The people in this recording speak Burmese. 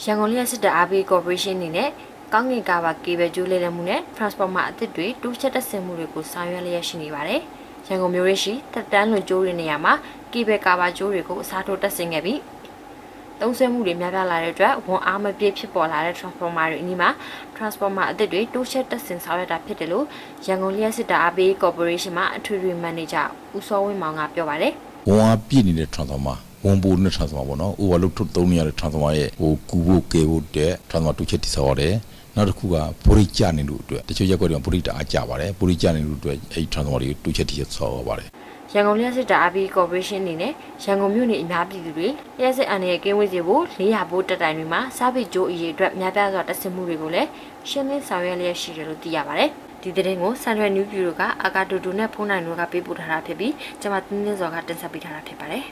ရန်ကုန်လျှက်စစ်တပ်အားပေးကော်ပိုရေးရှင်းအနေနဲ့ကောင်းကင်ကာဘာကေဘယ်ကျိုးလဲလည်မှုနဲ့ transformer အသစ်တွေတိုးချက်တက်ဆင်မှုတွေကိုဆောင်ရွက်လျက်ရှိနေပါတယ်။ရန်ကုန်မြို့ရရှိတက်တန်းလွန်ကျိုးတွေနေရာမှာကေဘယ်ကာဘာကျိုးတွေကိုအစားထိုးတက်ဆင်ခဲ့ပြီးသုံးဆွဲမှုတွေများပြားလာတဲ့အတွက်ဝန်အားမပြည့်ဖြစ်ပေါ်လာတဲ့ transformer တွေအနီးမှာ transformer အသစ်တွေတိုးချက်တက်ဆင်ဆောင်ရွက်တာဖြစ်တယ်လို့ရန်ကုန်လျှက်စစ်တပ်အားပေးကော်ပိုရေးရှင်းမှအထွေထွေမန်နေဂျာဦးစောဝင်းမောင်ကပြောပါတယ်။ဝန်အားပြည့်နေတဲ့ transformer ဝန်ပိုနဲ့ transformer ပေါ့နော် overload ထုတ်သုံးနေရတဲ့ transformer ရဲ့ဟိုကူဖို့ကဲဖို့တဲ့ transformer တူချက်တိဆောက်ရတယ်နောက်တစ်ခုကပိုရိကြနေလို့အတွက်တချို့ရက်ွက်တွေမှာပိုရိတအားကြပါတယ်ပိုရိကြနေလို့အတွက်အဲ့ဒီ transformer တွေတူချက်တိချက်ဆောက်ရပါတယ်ရန်ကုန်လျှက်စစ်တာအပီကော်ပိုရေးရှင်းအနေနဲ့ရန်ကုန်မြို့နေအများပြည်သူတွေလျှက်စစ်အန်ရဲ့ကင်းဝေးစီဖို့400ဘိုးတက်တိုင်တွေမှာစားပစ်ကြိုးအရေးအတွက်များပြားစွာတက်ဆင်မှုတွေကိုလည်းရှင်းလင်းဆောင်ရွက်လျက်ရှိတယ်လို့သိရပါတယ်။ဒီသတင်းကိုဆန်ရွယ်နျူးဘျူရိုကအာကာဒိုဒိုနဲ့ဖုန်းနိုင်တို့ကပေးပို့ထားတာဖြစ်ပြီးကျွန်မတင်းတင်းစော်ကတင်ဆက်ပေးထားတာဖြစ်ပါတယ်